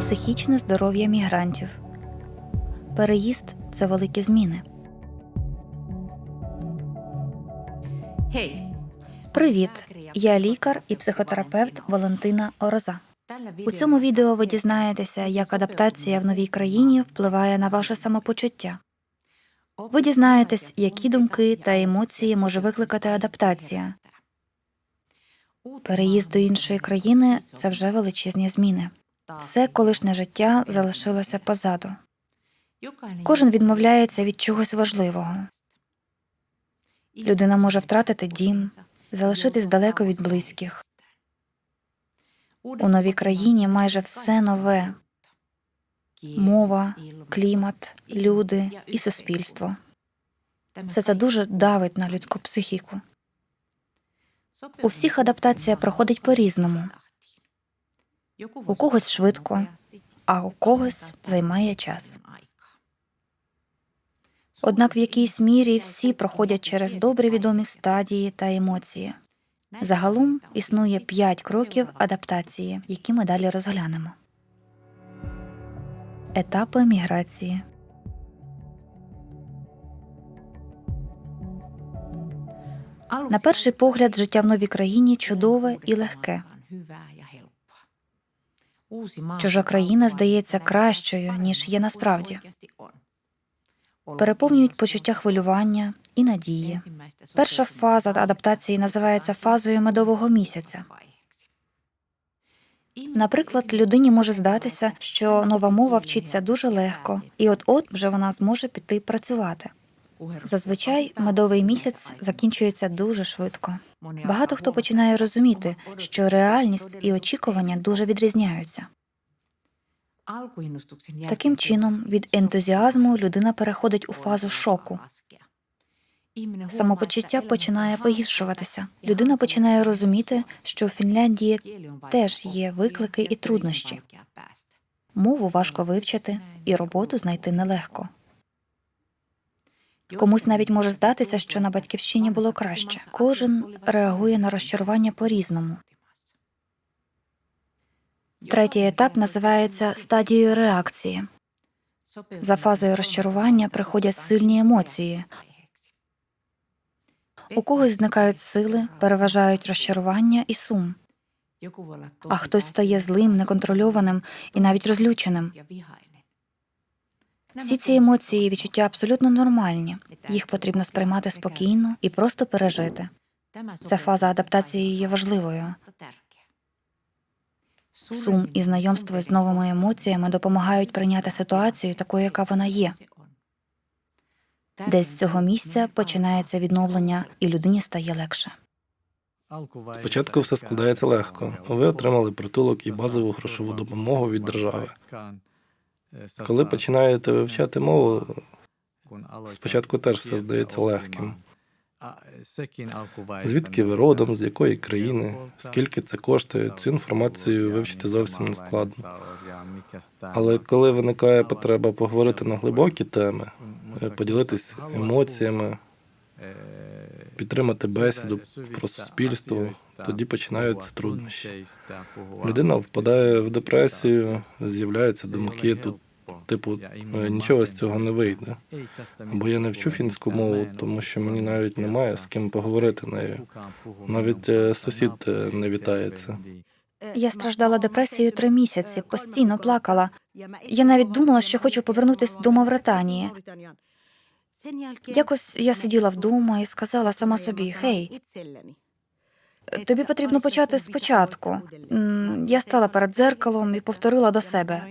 психічне здоров'я мігрантів. Переїзд це великі зміни. Привіт! Я лікар і психотерапевт Валентина Ороза. У цьому відео ви дізнаєтеся, як адаптація в новій країні впливає на ваше самопочуття. Ви дізнаєтесь, які думки та емоції може викликати адаптація. Переїзд до іншої країни це вже величезні зміни. Все колишнє життя залишилося позаду. Кожен відмовляється від чогось важливого. Людина може втратити дім, залишитись далеко від близьких. У новій країні майже все нове мова, клімат, люди і суспільство. Все це дуже давить на людську психіку. У всіх адаптація проходить по-різному. У когось швидко, а у когось займає час. Однак в якійсь мірі всі проходять через добре відомі стадії та емоції. Загалом існує п'ять кроків адаптації, які ми далі розглянемо. Етапи міграції. На перший погляд, життя в новій країні чудове і легке. Чужа країна здається кращою, ніж є насправді. Переповнюють почуття хвилювання і надії. Перша фаза адаптації називається фазою медового місяця. Наприклад, людині може здатися, що нова мова вчиться дуже легко, і от-от вже вона зможе піти працювати. Зазвичай медовий місяць закінчується дуже швидко. Багато хто починає розуміти, що реальність і очікування дуже відрізняються. Таким чином, від ентузіазму людина переходить у фазу шоку. Самопочуття починає погіршуватися. Людина починає розуміти, що в Фінляндії теж є виклики і труднощі. Мову важко вивчити, і роботу знайти нелегко. Комусь навіть може здатися, що на батьківщині було краще. Кожен реагує на розчарування по-різному. Третій етап називається стадією реакції. За фазою розчарування приходять сильні емоції. У когось зникають сили, переважають розчарування і сум, а хтось стає злим, неконтрольованим і навіть розлюченим. Всі ці емоції і відчуття абсолютно нормальні. Їх потрібно сприймати спокійно і просто пережити. Ця фаза адаптації є важливою. Сум і знайомство з новими емоціями допомагають прийняти ситуацію такою, яка вона є. Десь з цього місця починається відновлення, і людині стає легше. Спочатку все складається легко. Ви отримали притулок і базову грошову допомогу від держави. Коли починаєте вивчати мову, спочатку теж все здається легким. Звідки ви родом, з якої країни, скільки це коштує, цю інформацію вивчити зовсім не складно. Але коли виникає потреба поговорити на глибокі теми, е, поділитись емоціями, підтримати бесіду про суспільство, тоді починаються труднощі. Людина впадає в депресію, з'являються думки тут, типу, «Е, нічого з цього не вийде. Бо я не вчу фінську мову, тому що мені навіть немає з ким поговорити нею. Навіть е, сусід е, не вітається. Я страждала депресією три місяці, постійно плакала. Я навіть думала, що хочу повернутися до Мавританії. Якось я сиділа вдома і сказала сама собі: Гей, тобі потрібно почати спочатку. Я стала перед дзеркалом і повторила до себе: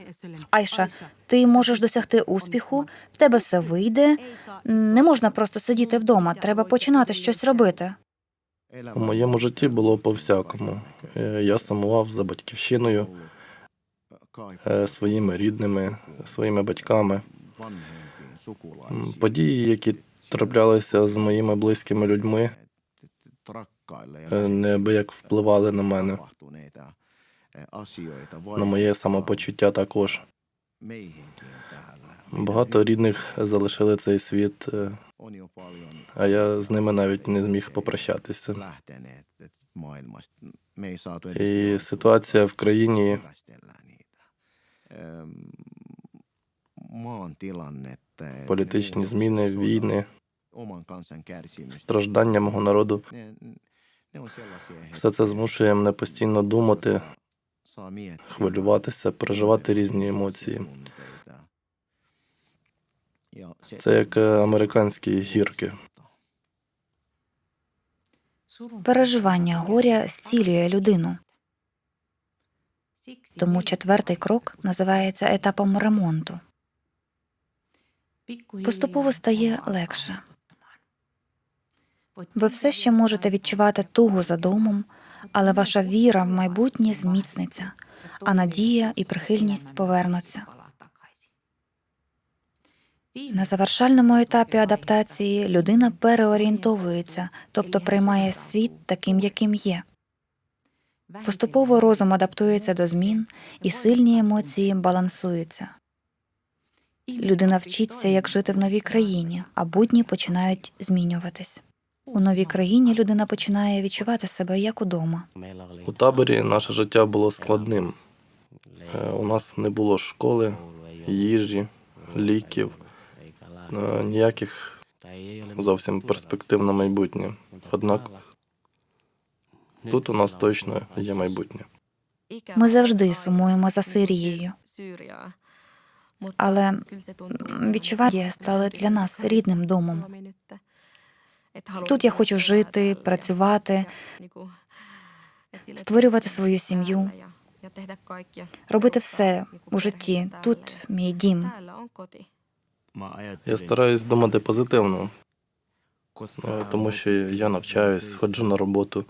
Айша, ти можеш досягти успіху, в тебе все вийде. Не можна просто сидіти вдома, треба починати щось робити. У моєму житті було по-всякому. Е, Я сумував за батьківщиною, е, своїми рідними, своїми батьками. Події, які траплялися з моїми близькими людьми, е, неабияк впливали на мене, на моє самопочуття також. Багато рідних залишили цей світ, е, а я з ними навіть не зміг попрощатися. І ситуація в країні maan tilannetta. Політичні зміни, війни, Oman kansan kärsimystä. страждання мого народу. Все це змушує мене постійно думати, хвилюватися, переживати різні емоції. Це як е, американські гірки. Переживання горя зцілює людину. Тому четвертий крок називається етапом ремонту. Поступово стає легше. Ви все ще можете відчувати тугу за домом, але ваша віра в майбутнє зміцниться, а надія і прихильність повернуться. На завершальному етапі адаптації людина переорієнтовується, тобто приймає світ таким, яким є. Поступово розум адаптується до змін, і сильні емоції балансуються. Людина вчиться, як жити в новій країні, а будні починають змінюватись. У новій країні людина починає відчувати себе як удома. У таборі наше життя було складним. Е, У нас не було школи, їжі, ліків, е, ніяких зовсім перспектив на майбутнє. Однак тут у нас точно є майбутнє. Ми завжди сумуємо за Сирією, але м, відчування стали для нас рідним домом. Тут я хочу жити, працювати, створювати свою сім'ю, робити все у житті. Тут мій дім. Я стараюсь думати позитивно, е, тому що я навчаюсь, ходжу на роботу.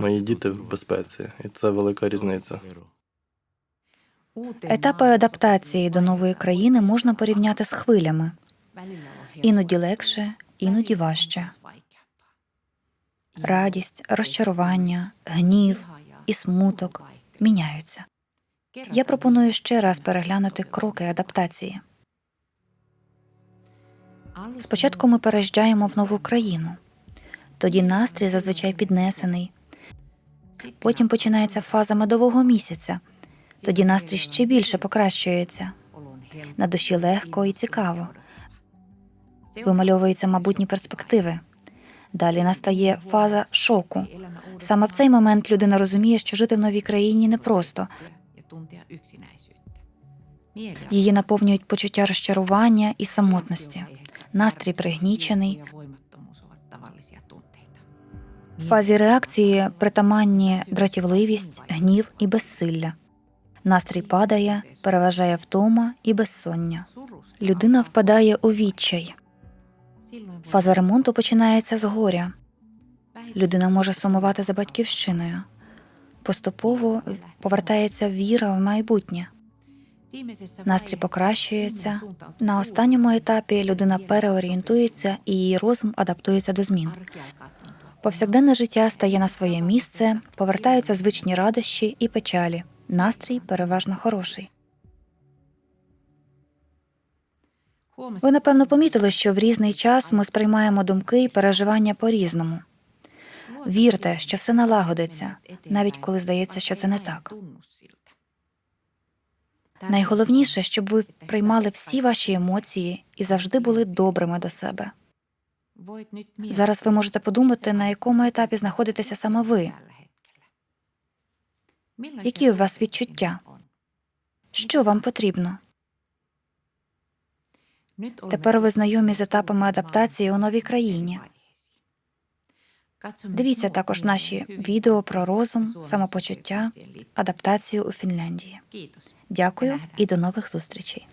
Мої діти в безпеці, і це велика різниця. Етапи адаптації до нової країни можна порівняти з хвилями. Іноді легше, іноді важче. Радість, розчарування, гнів і смуток міняються. Я пропоную ще раз переглянути кроки адаптації. Спочатку ми переїжджаємо в нову країну. Тоді настрій зазвичай піднесений. Потім починається фаза медового місяця. Тоді настрій ще більше покращується. На душі легко і цікаво. Вимальовуються майбутні перспективи. Далі настає фаза шоку. Саме в цей момент людина розуміє, що жити в новій країні непросто. Її наповнюють почуття розчарування і самотності. Настрій пригнічений. В фазі реакції притаманні дратівливість, гнів і безсилля. Настрій падає, переважає втома і безсоння. Людина впадає у відчай. Фаза ремонту починається з горя. Людина може сумувати за батьківщиною. Поступово повертається віра в майбутнє. Настрій покращується. На останньому етапі людина переорієнтується і її розум адаптується до змін. Повсякденне життя стає на своє місце, повертаються звичні радощі і печалі. Настрій переважно хороший. Ви напевно помітили, що в різний час ми сприймаємо думки і переживання по-різному. Вірте, що все налагодиться, навіть коли здається, що це не так. Найголовніше, щоб ви приймали всі ваші емоції і завжди були добрими до себе. Зараз ви можете подумати, на якому етапі знаходитеся саме ви. Які у вас відчуття? Що вам потрібно? Тепер ви знайомі з етапами адаптації у новій країні. Дивіться також наші відео про розум, самопочуття, адаптацію у Фінляндії. Дякую і до нових зустрічей.